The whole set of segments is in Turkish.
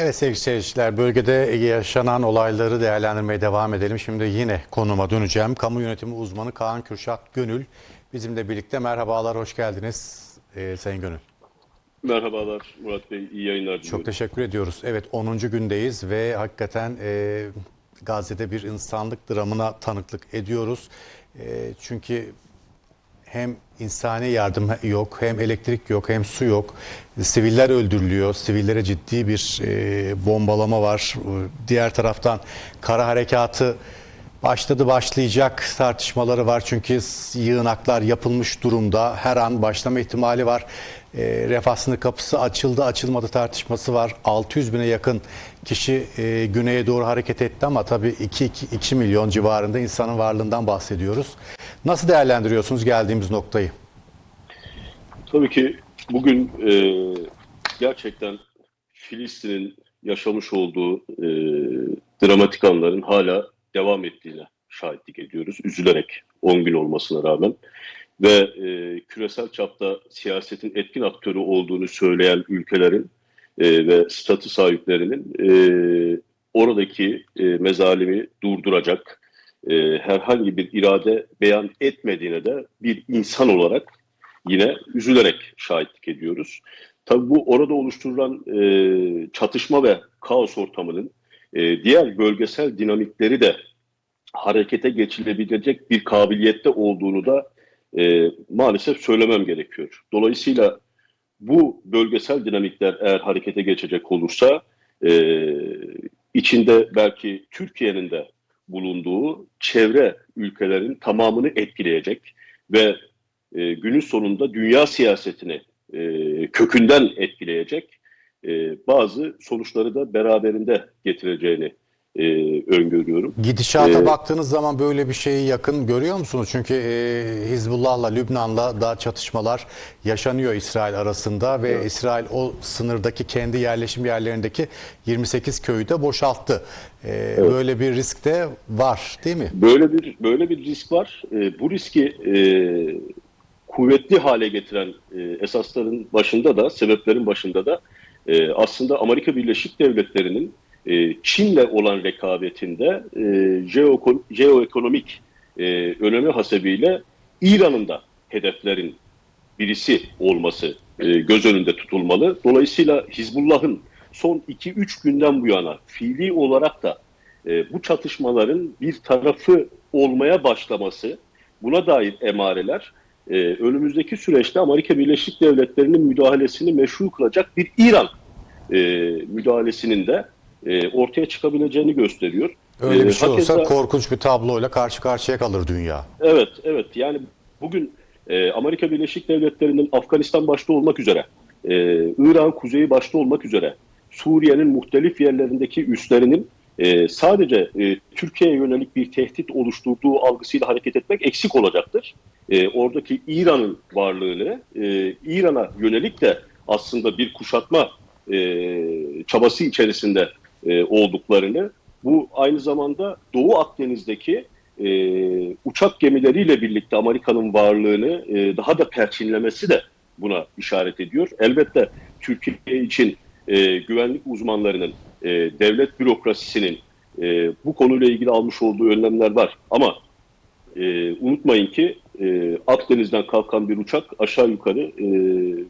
Evet sevgili seyirciler, bölgede yaşanan olayları değerlendirmeye devam edelim. Şimdi yine konuma döneceğim. Kamu yönetimi uzmanı Kaan Kürşat Gönül bizimle birlikte. Merhabalar, hoş geldiniz ee, Sayın Gönül. Merhabalar Murat Bey, iyi yayınlar diliyorum. Çok teşekkür ediyoruz. Evet 10. gündeyiz ve hakikaten e, Gazze'de bir insanlık dramına tanıklık ediyoruz. E, çünkü hem insani yardım yok, hem elektrik yok, hem su yok. Siviller öldürülüyor, sivillere ciddi bir e, bombalama var. Diğer taraftan kara harekatı başladı başlayacak tartışmaları var. Çünkü yığınaklar yapılmış durumda. Her an başlama ihtimali var. E, refah sınır kapısı açıldı açılmadı tartışması var. 600 bine yakın kişi e, güneye doğru hareket etti ama tabii 2, 2, 2 milyon civarında insanın varlığından bahsediyoruz. Nasıl değerlendiriyorsunuz geldiğimiz noktayı? Tabii ki bugün e, gerçekten Filistin'in yaşamış olduğu e, dramatik anların hala devam ettiğine şahitlik ediyoruz. Üzülerek 10 gün olmasına rağmen. Ve e, küresel çapta siyasetin etkin aktörü olduğunu söyleyen ülkelerin e, ve statü sahiplerinin e, oradaki e, mezalimi durduracak e, herhangi bir irade beyan etmediğine de bir insan olarak yine üzülerek şahitlik ediyoruz. Tabii bu orada oluşturulan e, çatışma ve kaos ortamının e, diğer bölgesel dinamikleri de harekete geçilebilecek bir kabiliyette olduğunu da e, maalesef söylemem gerekiyor. Dolayısıyla bu bölgesel dinamikler eğer harekete geçecek olursa e, içinde belki Türkiye'nin de bulunduğu çevre ülkelerin tamamını etkileyecek ve e, günün sonunda dünya siyasetini e, kökünden etkileyecek e, bazı sonuçları da beraberinde getireceğini e, öngörüyorum. Gidişata Ee, baktığınız zaman böyle bir şeyi yakın görüyor musunuz? Çünkü e, Hizbullah'la Lübnan'la da çatışmalar yaşanıyor İsrail arasında ve İsrail o sınırdaki kendi yerleşim yerlerindeki 28 köyü de boşalttı. E, Böyle bir risk de var değil mi? Böyle bir böyle bir risk var. E, bu riski e, kuvvetli hale getiren e, esasların başında da, sebeplerin başında da e, aslında Amerika Birleşik Devletleri'nin e, Çin'le olan rekabetinde e, jeoekonomik e, önemi hasebiyle İran'ın da hedeflerin birisi olması e, göz önünde tutulmalı. Dolayısıyla Hizbullah'ın son 2-3 günden bu yana fiili olarak da bu çatışmaların bir tarafı olmaya başlaması, buna dair emareler önümüzdeki süreçte Amerika Birleşik Devletleri'nin müdahalesini meşru kılacak bir İran müdahalesinin de e, ortaya çıkabileceğini gösteriyor. Öyle bir E, şey olsa korkunç bir tabloyla karşı karşıya kalır dünya. Evet, evet. Yani bugün e, Amerika Birleşik Devletleri'nin Afganistan başta olmak üzere, e, İran kuzeyi başta olmak üzere, Suriye'nin muhtelif yerlerindeki üslerinin e, sadece e, Türkiye'ye yönelik bir tehdit oluşturduğu algısıyla hareket etmek eksik olacaktır. E, oradaki İran'ın varlığını, e, İran'a yönelik de aslında bir kuşatma e, çabası içerisinde e, olduklarını, bu aynı zamanda Doğu Akdeniz'deki e, uçak gemileriyle birlikte Amerika'nın varlığını e, daha da perçinlemesi de buna işaret ediyor. Elbette Türkiye için e, güvenlik uzmanlarının, e, devlet bürokrasisinin e, bu konuyla ilgili almış olduğu önlemler var. Ama e, unutmayın ki e, Akdeniz'den kalkan bir uçak aşağı yukarı e,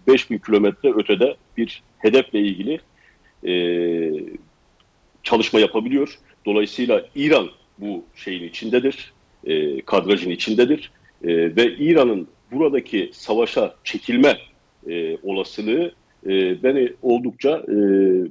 5000 kilometre ötede bir hedefle ilgili e, çalışma yapabiliyor. Dolayısıyla İran bu şeyin içindedir, e, kadrajın içindedir E, ve İran'ın buradaki savaşa çekilme e, olasılığı e, beni oldukça e,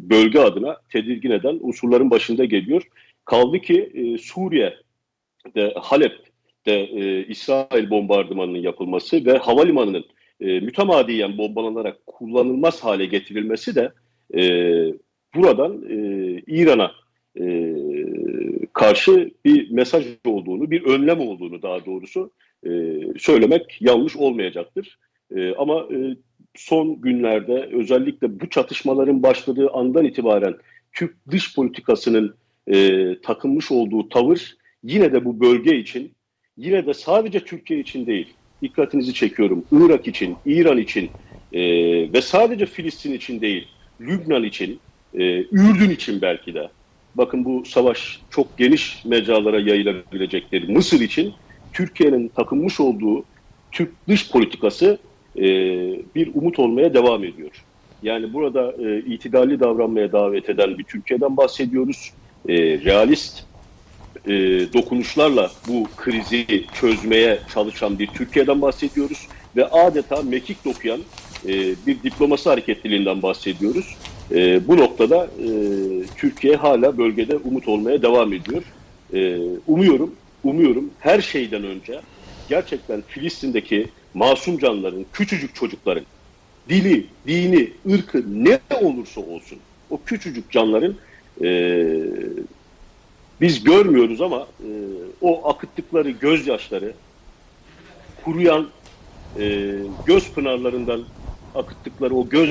bölge adına tedirgin eden unsurların başında geliyor. Kaldı ki e, Suriye'de Halep'te e, İsrail bombardımanının yapılması ve havalimanının e, mütemadiyen bombalanarak kullanılmaz hale getirilmesi de e, buradan e, İran'a e, karşı bir mesaj olduğunu, bir önlem olduğunu daha doğrusu e, söylemek yanlış olmayacaktır. E, ama e, son günlerde özellikle bu çatışmaların başladığı andan itibaren Türk dış politikasının e, takınmış olduğu tavır yine de bu bölge için, yine de sadece Türkiye için değil, dikkatinizi çekiyorum, Irak için, İran için e, ve sadece Filistin için değil, Lübnan için, e, Ürdün için belki de. Bakın bu savaş çok geniş mecralara yayılabilecektir. Mısır için Türkiye'nin takınmış olduğu Türk dış politikası e, bir umut olmaya devam ediyor. Yani burada e, itidalli davranmaya davet eden bir Türkiye'den bahsediyoruz. E, realist e, dokunuşlarla bu krizi çözmeye çalışan bir Türkiye'den bahsediyoruz. Ve adeta mekik dokuyan e, bir diplomasi hareketliliğinden bahsediyoruz. E, bu noktada e, Türkiye hala bölgede umut olmaya devam ediyor. E, umuyorum, umuyorum her şeyden önce gerçekten Filistin'deki masum canların, küçücük çocukların dili, dini, ırkı ne olursa olsun o küçücük canların e, biz görmüyoruz ama e, o akıttıkları gözyaşları kuruyan e, göz pınarlarından akıttıkları o göz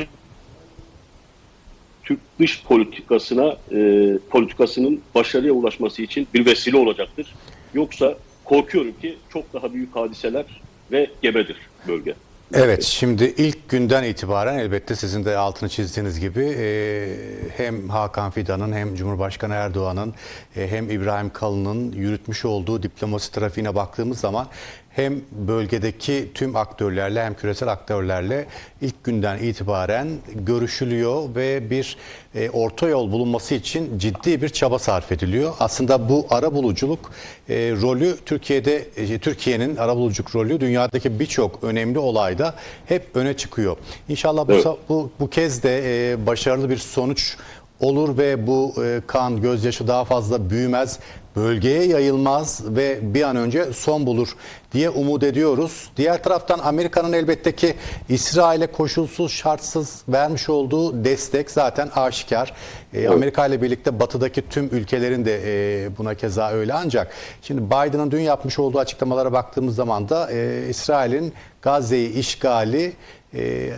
Türk dış politikasına e, politikasının başarıya ulaşması için bir vesile olacaktır. Yoksa korkuyorum ki çok daha büyük hadiseler ve gebedir bölge. Evet, şimdi ilk günden itibaren elbette sizin de altını çizdiğiniz gibi e, hem Hakan Fidan'ın hem Cumhurbaşkanı Erdoğan'ın e, hem İbrahim Kalın'ın yürütmüş olduğu diplomasi trafiğine baktığımız zaman hem bölgedeki tüm aktörlerle hem küresel aktörlerle ilk günden itibaren görüşülüyor ve bir e, orta yol bulunması için ciddi bir çaba sarf ediliyor. Aslında bu arabuluculuk e, rolü Türkiye'de e, Türkiye'nin arabuluculuk rolü dünyadaki birçok önemli olayda hep öne çıkıyor. İnşallah bu Evet. bu, bu kez de e, başarılı bir sonuç olur ve bu e, kan, gözyaşı daha fazla büyümez, bölgeye yayılmaz ve bir an önce son bulur diye umut ediyoruz. Diğer taraftan Amerika'nın elbette ki İsrail'e koşulsuz şartsız vermiş olduğu destek zaten aşikar. E, Amerika ile birlikte batıdaki tüm ülkelerin de e, buna keza öyle ancak şimdi Biden'ın dün yapmış olduğu açıklamalara baktığımız zaman da e, İsrail'in Gazze'yi işgali e,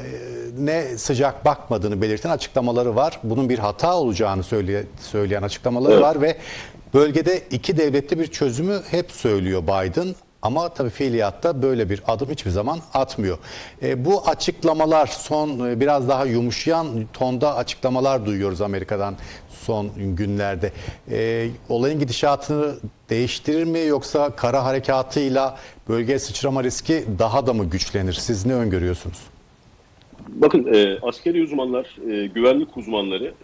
ne sıcak bakmadığını belirten açıklamaları var. Bunun bir hata olacağını söyle, söyleyen açıklamaları Evet. var ve bölgede iki devletli bir çözümü hep söylüyor Biden. Ama tabii fiiliyatta böyle bir adım hiçbir zaman atmıyor. E, bu açıklamalar son e, biraz daha yumuşayan tonda açıklamalar duyuyoruz Amerika'dan son günlerde. E, olayın gidişatını değiştirir mi yoksa kara harekatıyla bölgeye sıçrama riski daha da mı güçlenir? Siz ne öngörüyorsunuz? Bakın e, askeri uzmanlar, e, güvenlik uzmanları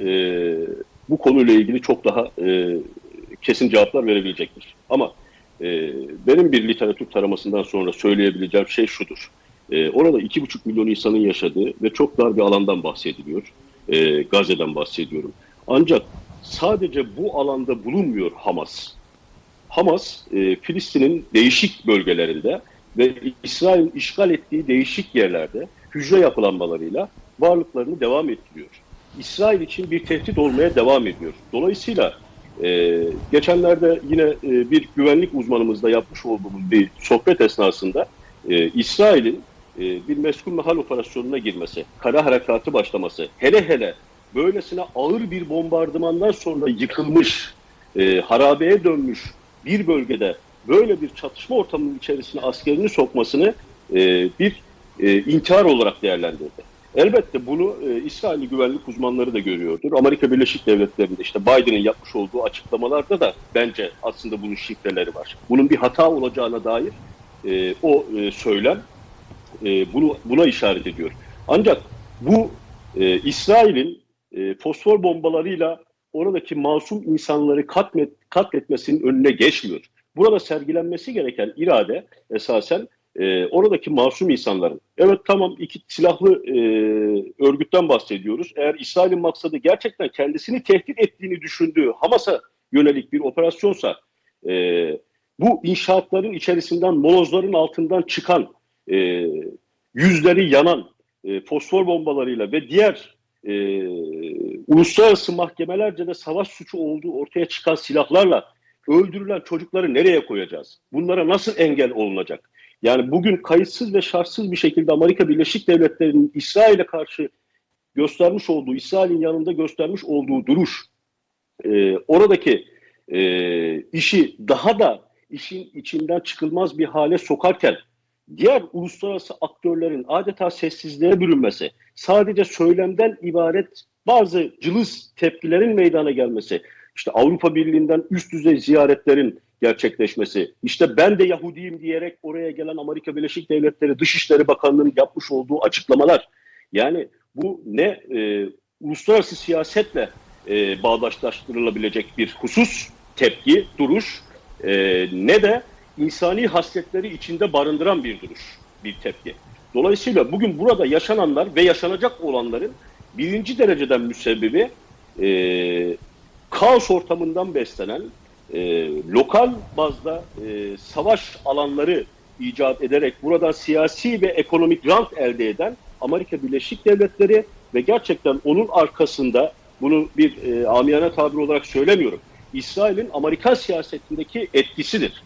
e, bu konuyla ilgili çok daha e, kesin cevaplar verebilecektir. Ama e, benim bir literatür taramasından sonra söyleyebileceğim şey şudur. E, orada iki buçuk milyon insanın yaşadığı ve çok dar bir alandan bahsediliyor. E, Gazze'den bahsediyorum. Ancak sadece bu alanda bulunmuyor Hamas. Hamas, e, Filistin'in değişik bölgelerinde ve İsrail'in işgal ettiği değişik yerlerde hücre yapılanmalarıyla varlıklarını devam ettiriyor. İsrail için bir tehdit olmaya devam ediyor. Dolayısıyla e, geçenlerde yine e, bir güvenlik uzmanımızla yapmış olduğumuz bir sohbet esnasında e, İsrail'in e, bir meskul mehal operasyonuna girmesi, kara harekatı başlaması, hele hele böylesine ağır bir bombardımandan sonra yıkılmış, e, harabeye dönmüş bir bölgede böyle bir çatışma ortamının içerisine askerini sokmasını e, bir e, intihar olarak değerlendirdi. Elbette bunu e, İsrailli güvenlik uzmanları da görüyordur. Amerika Birleşik Devletleri'nde işte Biden'ın yapmış olduğu açıklamalarda da bence aslında bunun şifreleri var. Bunun bir hata olacağına dair e, o e, söylem e, bunu buna işaret ediyor. Ancak bu e, İsrail'in e, fosfor bombalarıyla oradaki masum insanları katlet, katletmesinin önüne geçmiyor. Burada sergilenmesi gereken irade esasen e, oradaki masum insanların. Evet tamam iki silahlı e, örgütten bahsediyoruz. Eğer İsrail'in maksadı gerçekten kendisini tehdit ettiğini düşündüğü Hamas'a yönelik bir operasyonsa e, bu inşaatların içerisinden, molozların altından çıkan, e, yüzleri yanan e, fosfor bombalarıyla ve diğer e, uluslararası mahkemelerce de savaş suçu olduğu ortaya çıkan silahlarla öldürülen çocukları nereye koyacağız? Bunlara nasıl engel olunacak? Yani bugün kayıtsız ve şartsız bir şekilde Amerika Birleşik Devletleri'nin İsrail'e karşı göstermiş olduğu, İsrail'in yanında göstermiş olduğu duruş, e, oradaki e, işi daha da işin içinden çıkılmaz bir hale sokarken diğer uluslararası aktörlerin adeta sessizliğe bürünmesi, sadece söylemden ibaret bazı cılız tepkilerin meydana gelmesi, işte Avrupa Birliği'nden üst düzey ziyaretlerin gerçekleşmesi, işte ben de Yahudiyim diyerek oraya gelen Amerika Birleşik Devletleri Dışişleri Bakanlığı'nın yapmış olduğu açıklamalar, yani bu ne e, uluslararası siyasetle e, bağdaşlaştırılabilecek bir husus, tepki, duruş, e, ne de insani hasletleri içinde barındıran bir duruş, bir tepki. Dolayısıyla bugün burada yaşananlar ve yaşanacak olanların birinci dereceden müsebbibi e, kaos ortamından beslenen, e, lokal bazda e, savaş alanları icat ederek buradan siyasi ve ekonomik rant elde eden Amerika Birleşik Devletleri ve gerçekten onun arkasında bunu bir e, amiyane tabir olarak söylemiyorum. İsrail'in Amerikan siyasetindeki etkisidir.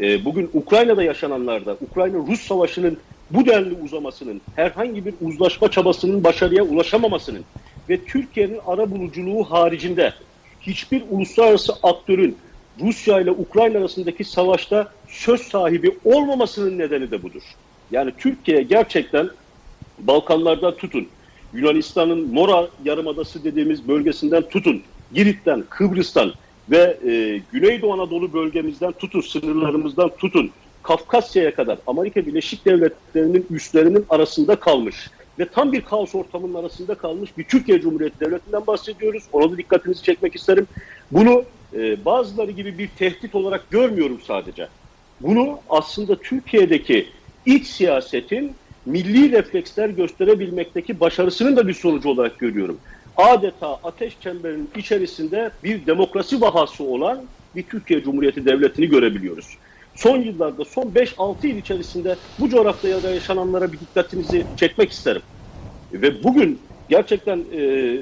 E, bugün Ukrayna'da yaşananlarda, Ukrayna-Rus savaşının bu denli uzamasının, herhangi bir uzlaşma çabasının başarıya ulaşamamasının ve Türkiye'nin ara buluculuğu haricinde hiçbir uluslararası aktörün Rusya ile Ukrayna arasındaki savaşta söz sahibi olmamasının nedeni de budur. Yani Türkiye gerçekten Balkanlardan tutun, Yunanistan'ın Mora Yarımadası dediğimiz bölgesinden tutun, Girit'ten, Kıbrıs'tan ve e, Güneydoğu Anadolu bölgemizden tutun, sınırlarımızdan tutun, Kafkasya'ya kadar Amerika Birleşik Devletleri'nin üslerinin arasında kalmış ve tam bir kaos ortamının arasında kalmış bir Türkiye Cumhuriyeti Devleti'nden bahsediyoruz. Ona da dikkatinizi çekmek isterim. Bunu e, bazıları gibi bir tehdit olarak görmüyorum sadece. Bunu aslında Türkiye'deki iç siyasetin milli refleksler gösterebilmekteki başarısının da bir sonucu olarak görüyorum. Adeta ateş çemberinin içerisinde bir demokrasi vahası olan bir Türkiye Cumhuriyeti Devleti'ni görebiliyoruz. Son yıllarda, son 5-6 yıl içerisinde bu coğrafyada yaşananlara bir dikkatinizi çekmek isterim. Ve bugün gerçekten e,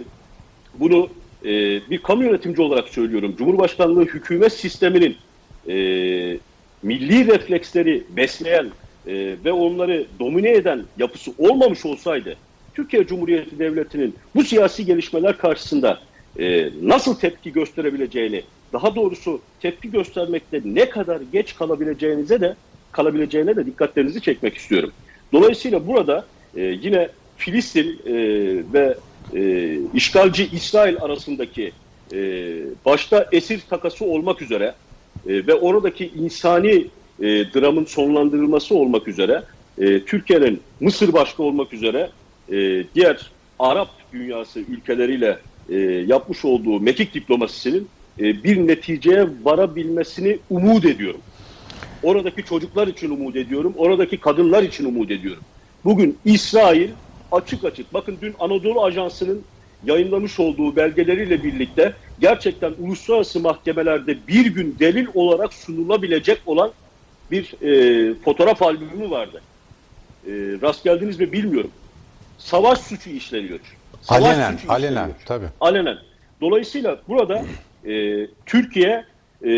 bunu e, bir kamu yönetimci olarak söylüyorum. Cumhurbaşkanlığı hükümet sisteminin e, milli refleksleri besleyen e, ve onları domine eden yapısı olmamış olsaydı Türkiye Cumhuriyeti Devleti'nin bu siyasi gelişmeler karşısında e, nasıl tepki gösterebileceğini, daha doğrusu tepki göstermekte ne kadar geç kalabileceğinize de kalabileceğine de dikkatlerinizi çekmek istiyorum. Dolayısıyla burada e, yine Filistin e, ve e, işgalci İsrail arasındaki e, başta esir takası olmak üzere e, ve oradaki insani e, dramın sonlandırılması olmak üzere e, Türkiye'nin Mısır başta olmak üzere e, diğer Arap dünyası ülkeleriyle e, yapmış olduğu mekik diplomasisinin e, bir neticeye varabilmesini umut ediyorum. Oradaki çocuklar için umut ediyorum. Oradaki kadınlar için umut ediyorum. Bugün İsrail açık açık bakın dün Anadolu Ajansı'nın yayınlamış olduğu belgeleriyle birlikte gerçekten uluslararası mahkemelerde bir gün delil olarak sunulabilecek olan bir e, fotoğraf albümü vardı. E, rast geldiniz mi bilmiyorum. Savaş suçu işleniyor. Savaş Alenen, suçu alenen işleniyor. tabii. Alenen. Dolayısıyla burada e, Türkiye e,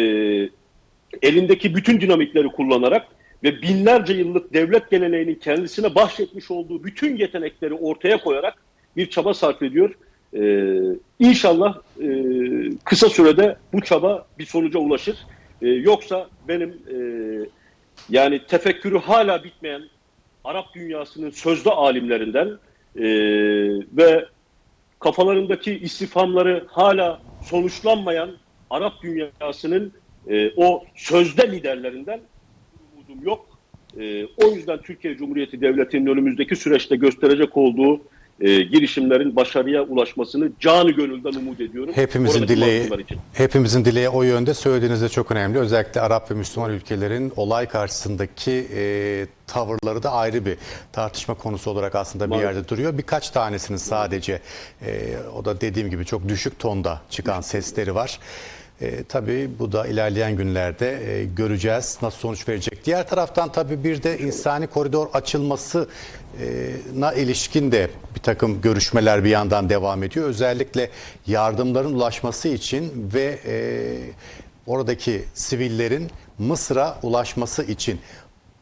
elindeki bütün dinamikleri kullanarak ve binlerce yıllık devlet geleneğinin kendisine bahşetmiş olduğu bütün yetenekleri ortaya koyarak bir çaba sarf ediyor. E, inşallah e, kısa sürede bu çaba bir sonuca ulaşır. E, yoksa benim e, yani tefekkürü hala bitmeyen Arap dünyasının sözde alimlerinden e, ve kafalarındaki istifhamları hala sonuçlanmayan Arap dünyasının e, o sözde liderlerinden umudum yok. E, o yüzden Türkiye Cumhuriyeti Devleti'nin önümüzdeki süreçte gösterecek olduğu e, girişimlerin başarıya ulaşmasını canı gönülden umut ediyorum. Hepimizin Oradaki dileği hepimizin dileği o yönde söylediğiniz de çok önemli. Özellikle Arap ve Müslüman ülkelerin olay karşısındaki e, tavırları da ayrı bir tartışma konusu olarak aslında bir Maalesef. yerde duruyor. Birkaç tanesinin sadece e, o da dediğim gibi çok düşük tonda çıkan sesleri var. E, tabii bu da ilerleyen günlerde e, göreceğiz nasıl sonuç verecek. Diğer taraftan tabii bir de insani koridor açılmasına ilişkin de bir takım görüşmeler bir yandan devam ediyor. Özellikle yardımların ulaşması için ve e, oradaki sivillerin Mısır'a ulaşması için.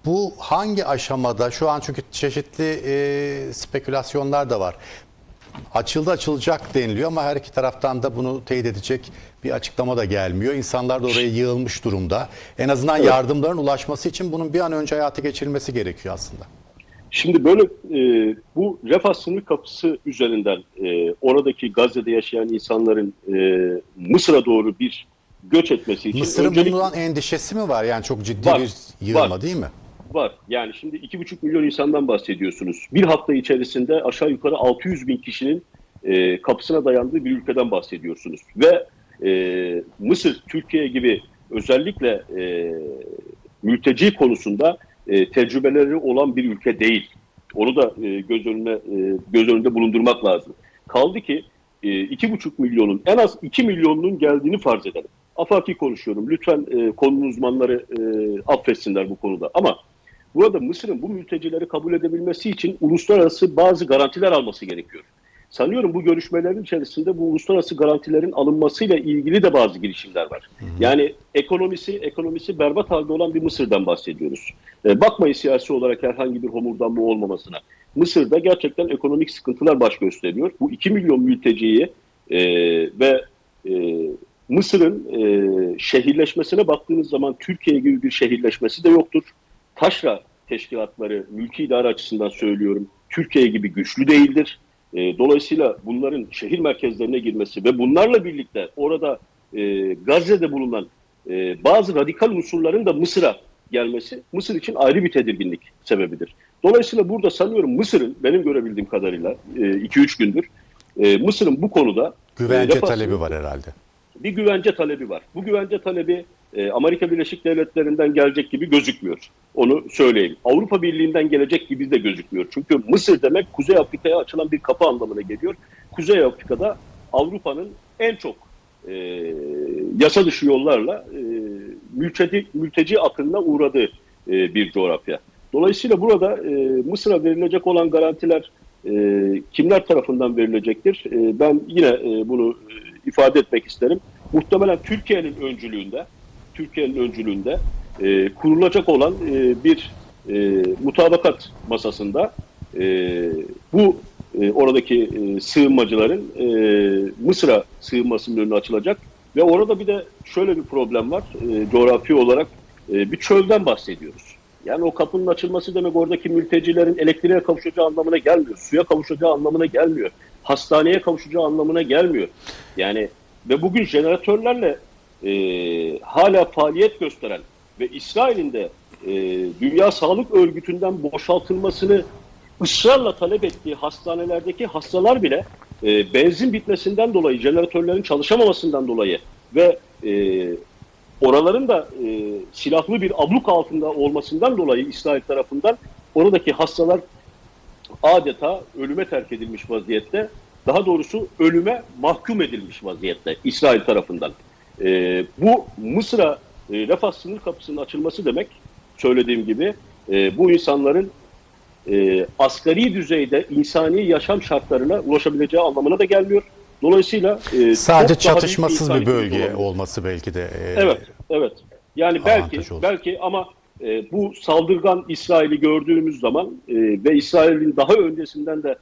Bu hangi aşamada? Şu an çünkü çeşitli e, spekülasyonlar da var açıldı açılacak deniliyor ama her iki taraftan da bunu teyit edecek bir açıklama da gelmiyor. İnsanlar da oraya yığılmış durumda. En azından yardımların ulaşması için bunun bir an önce hayata geçirilmesi gerekiyor aslında. Şimdi böyle e, bu refah sınır kapısı üzerinden e, oradaki Gazze'de yaşayan insanların e, Mısır'a doğru bir göç etmesi için Mısır'ın öncelikle- bundan endişesi mi var? Yani çok ciddi Var, bir yığılma var. değil mi? var. Yani şimdi iki buçuk milyon insandan bahsediyorsunuz. Bir hafta içerisinde aşağı yukarı 600 bin kişinin e, kapısına dayandığı bir ülkeden bahsediyorsunuz. Ve e, Mısır, Türkiye gibi özellikle e, mülteci konusunda e, tecrübeleri olan bir ülke değil. Onu da e, göz önüne e, göz önünde bulundurmak lazım. Kaldı ki e, iki buçuk milyonun en az iki milyonunun geldiğini farz edelim. Afaki konuşuyorum. Lütfen e, konunun uzmanları e, affetsinler bu konuda. Ama burada Mısır'ın bu mültecileri kabul edebilmesi için uluslararası bazı garantiler alması gerekiyor. Sanıyorum bu görüşmelerin içerisinde bu uluslararası garantilerin alınmasıyla ilgili de bazı girişimler var. Yani ekonomisi ekonomisi berbat halde olan bir Mısır'dan bahsediyoruz. E, bakmayın siyasi olarak herhangi bir homurdanma olmamasına. Mısır'da gerçekten ekonomik sıkıntılar baş gösteriyor. Bu 2 milyon mülteciyi e, ve e, Mısır'ın e, şehirleşmesine baktığınız zaman Türkiye gibi bir şehirleşmesi de yoktur. Taşra teşkilatları mülki idare açısından söylüyorum Türkiye gibi güçlü değildir. E, dolayısıyla bunların şehir merkezlerine girmesi ve bunlarla birlikte orada e, Gazze'de bulunan e, bazı radikal unsurların da Mısır'a gelmesi Mısır için ayrı bir tedirginlik sebebidir. Dolayısıyla burada sanıyorum Mısır'ın benim görebildiğim kadarıyla 2-3 gündür e, Mısır'ın bu konuda Güvence e, talebi var herhalde. bir güvence talebi var. Bu güvence talebi e, Amerika Birleşik Devletleri'nden gelecek gibi gözükmüyor. Onu söyleyeyim. Avrupa Birliği'nden gelecek gibi de gözükmüyor. Çünkü Mısır demek Kuzey Afrika'ya açılan bir kapı anlamına geliyor. Kuzey Afrika'da Avrupa'nın en çok e, yasa dışı yollarla e, mülteci, mülteci akınına uğradığı e, bir coğrafya. Dolayısıyla burada e, Mısır'a verilecek olan garantiler e, kimler tarafından verilecektir? E, ben yine e, bunu e, ifade etmek isterim. Muhtemelen Türkiye'nin öncülüğünde, Türkiye'nin öncülüğünde e, kurulacak olan e, bir e, mutabakat masasında e, bu e, oradaki e, sığınmacıların e, Mısır'a sığınmasının önü açılacak ve orada bir de şöyle bir problem var. E, coğrafi olarak e, bir çölden bahsediyoruz. Yani o kapının açılması demek oradaki mültecilerin elektriğe kavuşacağı anlamına gelmiyor. Suya kavuşacağı anlamına gelmiyor. Hastaneye kavuşacağı anlamına gelmiyor. Yani ve bugün jeneratörlerle e, hala faaliyet gösteren ve İsrail'in de e, Dünya Sağlık Örgütü'nden boşaltılmasını ısrarla talep ettiği hastanelerdeki hastalar bile e, benzin bitmesinden dolayı, jeneratörlerin çalışamamasından dolayı ve e, oraların da e, silahlı bir abluk altında olmasından dolayı İsrail tarafından oradaki hastalar adeta ölüme terk edilmiş vaziyette. Daha doğrusu ölüme mahkum edilmiş vaziyette İsrail tarafından. E, bu Mısır'a e, refah sınır kapısının açılması demek söylediğim gibi e, bu insanların e, asgari düzeyde insani yaşam şartlarına ulaşabileceği anlamına da gelmiyor. Dolayısıyla e, Sadece çatışmasız bir kriz bölge olması belki de. e, Evet, evet. Yani belki olur. belki ama e, bu saldırgan İsrail'i gördüğümüz zaman e, ve İsrail'in daha öncesinden de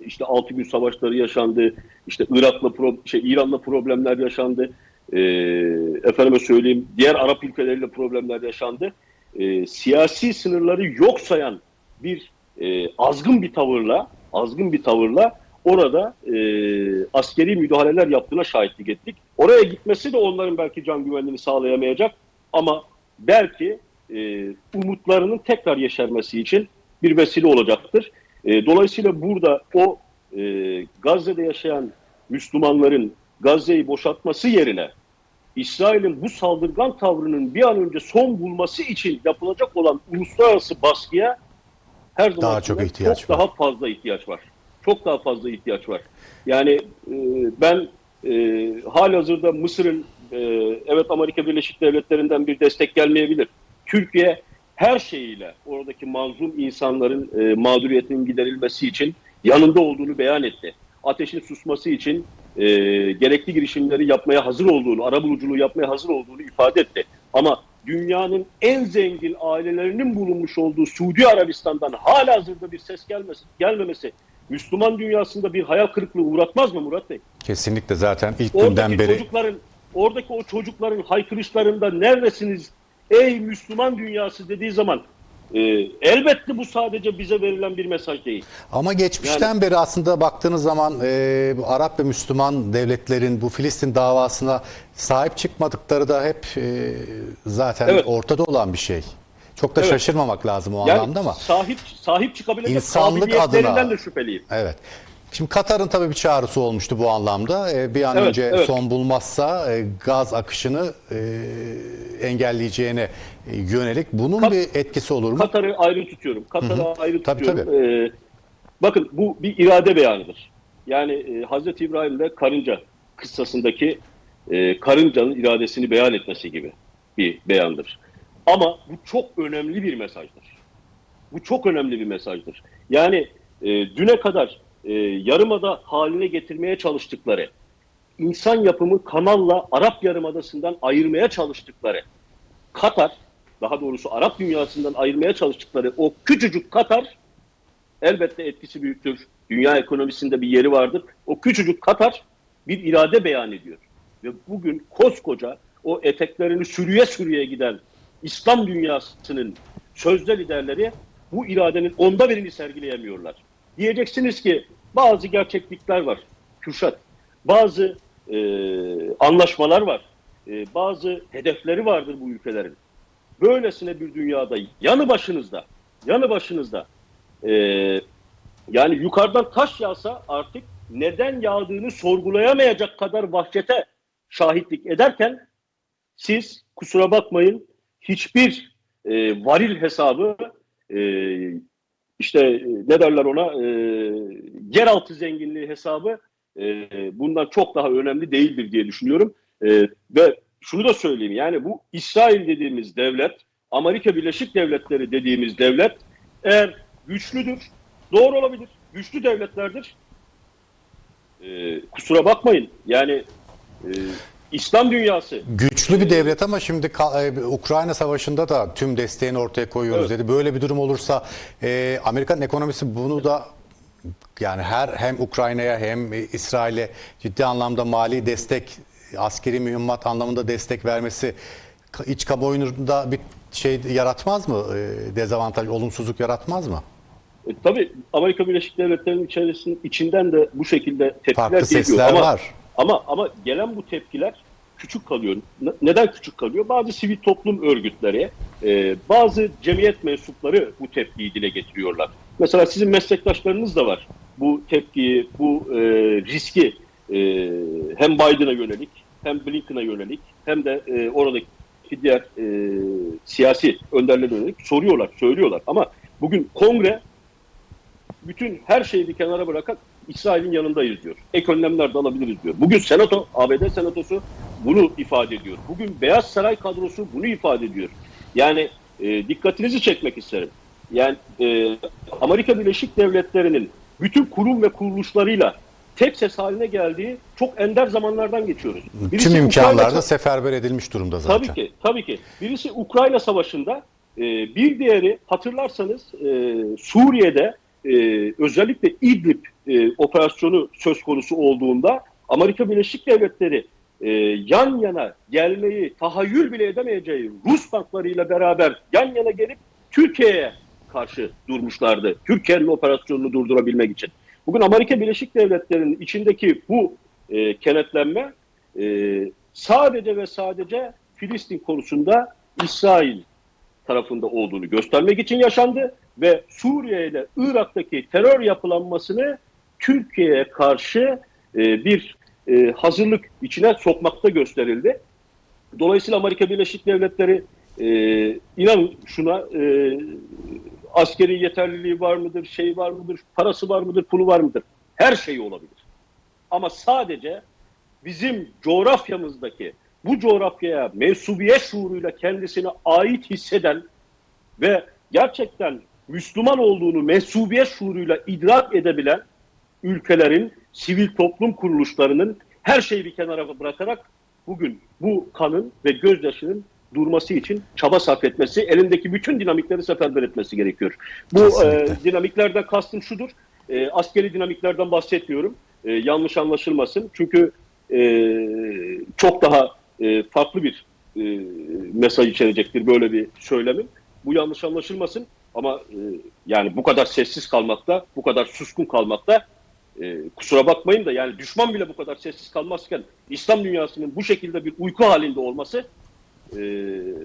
işte 6 gün savaşları yaşandı. işte Irak'la pro, şey İran'la problemler yaşandı. E, efendime söyleyeyim diğer Arap ülkeleriyle problemler yaşandı. E, siyasi sınırları yok sayan bir e, azgın bir tavırla azgın bir tavırla orada e, askeri müdahaleler yaptığına şahitlik ettik. Oraya gitmesi de onların belki can güvenliğini sağlayamayacak ama belki e, umutlarının tekrar yeşermesi için bir vesile olacaktır. E, dolayısıyla burada o e, Gazze'de yaşayan Müslümanların Gazze'yi boşaltması yerine İsrail'in bu saldırgan tavrının bir an önce son bulması için yapılacak olan uluslararası baskıya her zaman Daha çok ihtiyaç çok var. daha fazla ihtiyaç var. Çok daha fazla ihtiyaç var. Yani e, ben e, halihazırda Mısır'ın e, evet Amerika Birleşik Devletleri'nden bir destek gelmeyebilir. Türkiye her şeyiyle oradaki mazlum insanların e, mağduriyetinin giderilmesi için yanında olduğunu beyan etti. Ateşin susması için e, gerekli girişimleri yapmaya hazır olduğunu, arabuluculuğu yapmaya hazır olduğunu ifade etti. Ama dünyanın en zengin ailelerinin bulunmuş olduğu Suudi Arabistan'dan hala hazırda bir ses gelmesi, gelmemesi Müslüman dünyasında bir hayal kırıklığı uğratmaz mı Murat Bey? Kesinlikle zaten ilk günden Oradaki beri çocukların oradaki o çocukların haykırışlarında neredesiniz ey Müslüman dünyası dediği zaman e, elbette bu sadece bize verilen bir mesaj değil. Ama geçmişten beri aslında baktığınız zaman e, Arap ve Müslüman devletlerin bu Filistin davasına sahip çıkmadıkları da hep e, zaten Evet. ortada olan bir şey. Çok da Evet. şaşırmamak lazım o Yani anlamda ama. sahip sahip çıkabilecek İnsanlık adına- de şüpheliyim. Evet. Şimdi Katar'ın tabii bir çağrısı olmuştu bu anlamda. E, bir an Evet, önce evet. son bulmazsa e, gaz akışını e, engelleyeceğine e, yönelik bunun Kat- bir etkisi olur mu? Katar'ı ayrı tutuyorum. Katar'ı ayrı Tabii, tutuyorum. Ee, bakın bu bir irade beyanıdır. Yani e, Hazreti İbrahim'de karınca kıssasındaki e, karıncanın iradesini beyan etmesi gibi bir beyandır. Ama bu çok önemli bir mesajdır. Bu çok önemli bir mesajdır. Yani e, düne kadar e, yarımada haline getirmeye çalıştıkları, insan yapımı kanalla Arap Yarımadası'ndan ayırmaya çalıştıkları Katar, daha doğrusu Arap dünyasından ayırmaya çalıştıkları o küçücük Katar, elbette etkisi büyüktür. Dünya ekonomisinde bir yeri vardır. O küçücük Katar bir irade beyan ediyor. Ve bugün koskoca o eteklerini sürüye sürüye giden İslam dünyasının sözde liderleri bu iradenin onda birini sergileyemiyorlar. Diyeceksiniz ki bazı gerçeklikler var Kürşat. Bazı e, anlaşmalar var. E, bazı hedefleri vardır bu ülkelerin. Böylesine bir dünyada yanı başınızda, yanı başınızda e, yani yukarıdan taş yağsa artık neden yağdığını sorgulayamayacak kadar vahşete şahitlik ederken siz kusura bakmayın hiçbir e, varil hesabı e, işte e, ne derler ona e, yeraltı zenginliği hesabı e, bundan çok daha önemli değildir diye düşünüyorum. E, ve şunu da söyleyeyim yani bu İsrail dediğimiz devlet, Amerika Birleşik Devletleri dediğimiz devlet eğer güçlüdür, doğru olabilir, güçlü devletlerdir. E, kusura bakmayın yani e, İslam dünyası Güçlü bir devlet ama şimdi e, Ukrayna Savaşı'nda da tüm desteğini ortaya koyuyoruz Evet. dedi. Böyle bir durum olursa e, Amerikan ekonomisi bunu da yani her hem Ukrayna'ya hem İsrail'e ciddi anlamda mali destek, askeri mühimmat anlamında destek vermesi iç kamuoyunda bir şey yaratmaz mı? E, dezavantaj, olumsuzluk yaratmaz mı? E, tabii Amerika Birleşik Devletleri'nin içerisinin içinden de bu şekilde tepkiler Farklı geliyor. sesler ama, var. Ama ama gelen bu tepkiler küçük kalıyor. Ne- Neden küçük kalıyor? Bazı sivil toplum örgütleri, e, bazı cemiyet mensupları bu tepkiyi dile getiriyorlar. Mesela sizin meslektaşlarınız da var. Bu tepkiyi, bu e, riski e, hem Biden'a yönelik, hem Blinken'a yönelik, hem de oradaki diğer siyasi önderlere yönelik soruyorlar, söylüyorlar. Ama bugün kongre bütün her şeyi bir kenara bırakıp İsrail'in yanındayız diyor. Ek önlemler de alabiliriz diyor. Bugün Senato, ABD Senatosu bunu ifade ediyor. Bugün Beyaz Saray kadrosu bunu ifade ediyor. Yani e, dikkatinizi çekmek isterim. Yani e, Amerika Birleşik Devletleri'nin bütün kurum ve kuruluşlarıyla tek ses haline geldiği çok ender zamanlardan geçiyoruz. Birisi Tüm imkanlarda Ukrayna- seferber edilmiş durumda zaten. Tabii ki, tabii ki. Birisi Ukrayna Savaşı'nda, e, bir diğeri hatırlarsanız e, Suriye'de e, özellikle İdlib e, operasyonu söz konusu olduğunda Amerika Birleşik Devletleri e, yan yana gelmeyi tahayyül bile edemeyeceği Rus tanklarıyla beraber yan yana gelip Türkiye'ye karşı durmuşlardı. Türkiye'nin operasyonunu durdurabilmek için. Bugün Amerika Birleşik Devletleri'nin içindeki bu e, kenetlenme e, sadece ve sadece Filistin konusunda İsrail tarafında olduğunu göstermek için yaşandı ve Suriye ile Irak'taki terör yapılanmasını Türkiye'ye karşı e, bir e, hazırlık içine sokmakta gösterildi. Dolayısıyla Amerika Birleşik Devletleri e, inanın şuna e, askeri yeterliliği var mıdır, şey var mıdır, parası var mıdır, pulu var mıdır? Her şey olabilir. Ama sadece bizim coğrafyamızdaki bu coğrafyaya mensubiyet şuuruyla kendisine ait hisseden ve gerçekten Müslüman olduğunu mensubiyet şuuruyla idrak edebilen ülkelerin, sivil toplum kuruluşlarının her şeyi bir kenara bırakarak bugün bu kanın ve gözyaşının durması için çaba sarf etmesi, elindeki bütün dinamikleri seferber etmesi gerekiyor. Bu e, dinamiklerden kastım şudur, e, askeri dinamiklerden bahsetmiyorum, E, yanlış anlaşılmasın. Çünkü e, çok daha e, farklı bir e, mesaj içerecektir böyle bir söylemin. Bu yanlış anlaşılmasın. Ama e, yani bu kadar sessiz kalmakta, bu kadar suskun kalmakta e, kusura bakmayın da yani düşman bile bu kadar sessiz kalmazken İslam dünyasının bu şekilde bir uyku halinde olması e,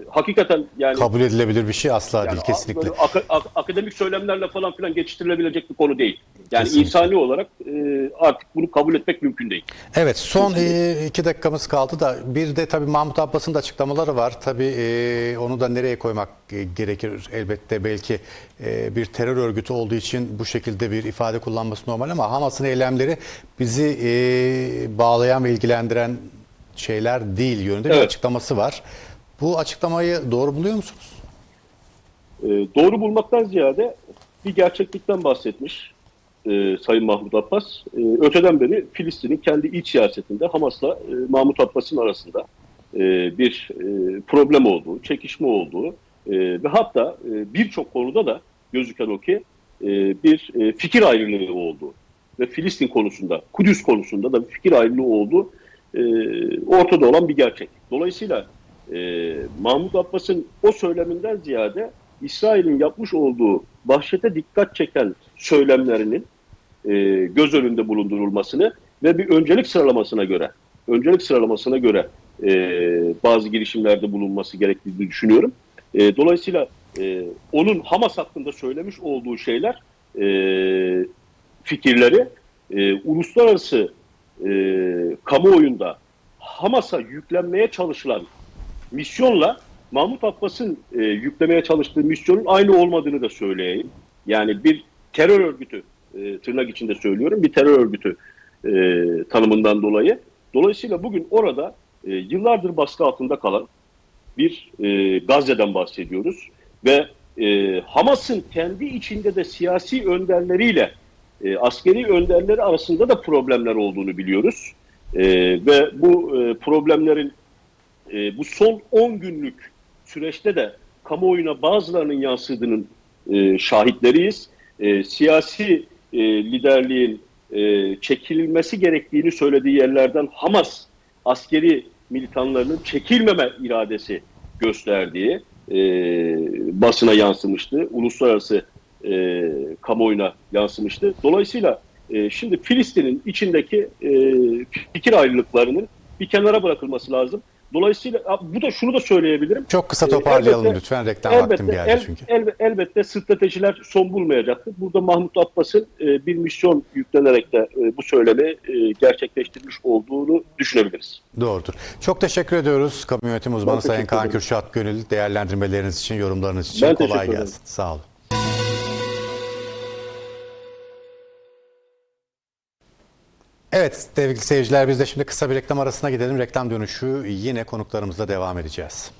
hakikaten yani Kabul edilebilir bir şey asla yani değil kesinlikle. aka- ak- akademik söylemlerle falan filan geçiştirilebilecek bir konu değil. Yani Kesinlikle. insani olarak e, artık bunu kabul etmek mümkün değil. Evet son e, iki dakikamız kaldı da bir de tabii Mahmut Abbas'ın da açıklamaları var. Tabii e, onu da nereye koymak gerekir elbette belki e, bir terör örgütü olduğu için bu şekilde bir ifade kullanması normal ama Hamas'ın eylemleri bizi e, bağlayan ve ilgilendiren şeyler değil yönünde bir Evet. açıklaması var. Bu açıklamayı doğru buluyor musunuz? E, doğru bulmaktan ziyade bir gerçeklikten bahsetmiş e, Sayın Mahmut Abbas. E, öteden beri Filistin'in kendi iç siyasetinde Hamas'la e, Mahmut Abbas'ın arasında e, bir e, problem olduğu, çekişme olduğu e, ve hatta e, birçok konuda da gözüken o ki e, bir e, fikir ayrılığı olduğu ve Filistin konusunda, Kudüs konusunda da bir fikir ayrılığı olduğu e, ortada olan bir gerçek. Dolayısıyla e, Mahmut Abbas'ın o söyleminden ziyade İsrail'in yapmış olduğu vahşete dikkat çeken söylemlerinin e, göz önünde bulundurulmasını ve bir öncelik sıralamasına göre öncelik sıralamasına göre e, bazı girişimlerde bulunması gerektiğini düşünüyorum. E, dolayısıyla e, onun Hamas hakkında söylemiş olduğu şeyler e, fikirleri e, uluslararası e, kamuoyunda Hamas'a yüklenmeye çalışılan misyonla Mahmut Abbas'ın e, yüklemeye çalıştığı misyonun aynı olmadığını da söyleyeyim. Yani bir terör örgütü, e, tırnak içinde söylüyorum, bir terör örgütü e, tanımından dolayı. Dolayısıyla bugün orada e, yıllardır baskı altında kalan bir e, Gazze'den bahsediyoruz. Ve e, Hamas'ın kendi içinde de siyasi önderleriyle e, askeri önderleri arasında da problemler olduğunu biliyoruz. E, ve bu e, problemlerin e, bu son 10 günlük süreçte de kamuoyuna bazılarının yansıdığının e, şahitleriyiz. E, siyasi e, liderliğin e, çekilmesi gerektiğini söylediği yerlerden Hamas askeri militanlarının çekilmeme iradesi gösterdiği e, basına yansımıştı. Uluslararası e, kamuoyuna yansımıştı. Dolayısıyla e, şimdi Filistin'in içindeki e, fikir ayrılıklarının bir kenara bırakılması lazım. Dolayısıyla bu da şunu da söyleyebilirim. Çok kısa E, toparlayalım elbette- lütfen reklam vaktim Elbette, geldi el- çünkü. elbe- elbette stratejiler son bulmayacaktır. Burada Mahmut Abbas'ın e, bir misyon yüklenerek de e, bu söylemi e, gerçekleştirmiş olduğunu düşünebiliriz. Doğrudur. Çok teşekkür ediyoruz kamu yönetimi uzmanı Sayın Kaan. Kürşat Gönül değerlendirmeleriniz için, yorumlarınız için Ben kolay gelsin. Sağ olun. Evet sevgili seyirciler biz de şimdi kısa bir reklam arasına gidelim. Reklam dönüşü yine konuklarımızla devam edeceğiz.